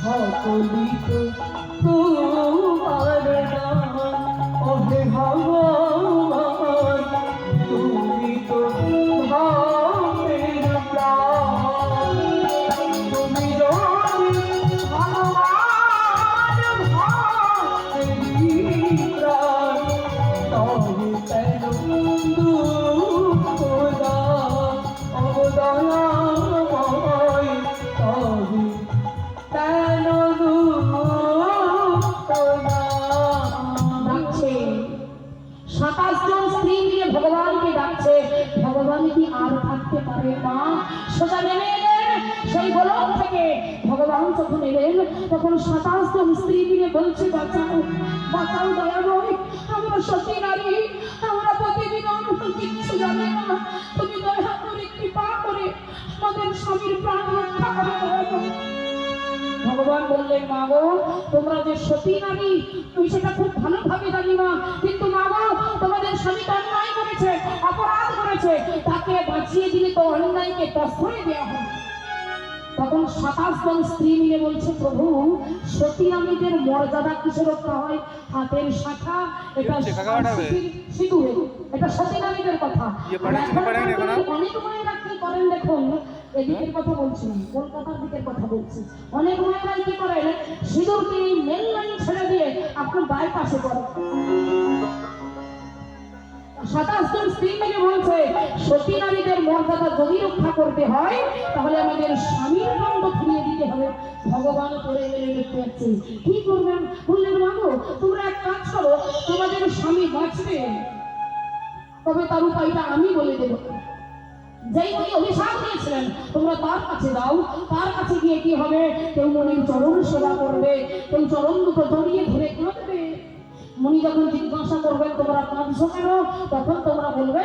সকলিত সাতাশ জন স্ত্রী মিলে ভগবানকে ডাকছে। ভগবান কি আর থাকতে পারে, মা? সোজা নেমে সেই গোলক থেকে ভগবান যখন এলেন, তখন সাতাশ জন স্ত্রী মিলে বলছে, বাঁচাও বাঁচাও দয়াময়। আমরা সতী নারী, আমরা প্রতিদিন অন্য কিচ্ছু জানি না। তুমি দয়া করে, কৃপা করে আমাদের স্বামীর প্রাণ রক্ষা করে ভগবান বললেন, মা গো, তোমরা যে সতী নারী, তুমি সেটা খুব ভালোভাবে জানি মা করেছে তাকে বাঁচিয়ে দিলে তো অন্যায়কে প্রশ্রয় দেওয়া হবে তখন সাতাশ জন স্ত্রী মিলে বলছে প্রভু সতী নামীদের মর্যাদা কিসে রক্ষা হয়? হাতের শাখা এটা সিঁদুর- এটা সতী নামীদের কথা। ইয়ে এখনও? অনেক মায়েরা কি করেন দেখুন? এদিকের কথা বলছি কলকাতার দিকের কথা বলছি। অনেক মায়েরা কি করেন? সিঁদুরকে মেন লাইন ছেড়ে দিয়ে আপনার বাইপাসে করে সাতাশ জন স্ত্রী মিলে বলছে, সতী নারীদের মর্যাদা যদি রক্ষা করতে হয়, তাহলে আমাদের স্বামীর দণ্ড ফিরিয়ে দিতে হবে। ভগবান করে এলে দেখতে পাচ্ছি কি করবেন? বললেন মাগো তোমরা এক কাজ করো, তোমাদের স্বামী বাঁচবে। তবে তার উপায়টা আমি বলে দেবো। যেই উনি অভিশাপ দিয়েছিলেন, তোমরা তার কাছে যাও। তার কাছে গিয়ে কি হবে? কেউ মনির চরণ সেবা করবে, কেউ চরণ দুটো জড়িয়ে ধরে কাঁদবে। মনি যখন জিজ্ঞাসা করবেন কাঁদছো কেন তখন তোমরা বলবে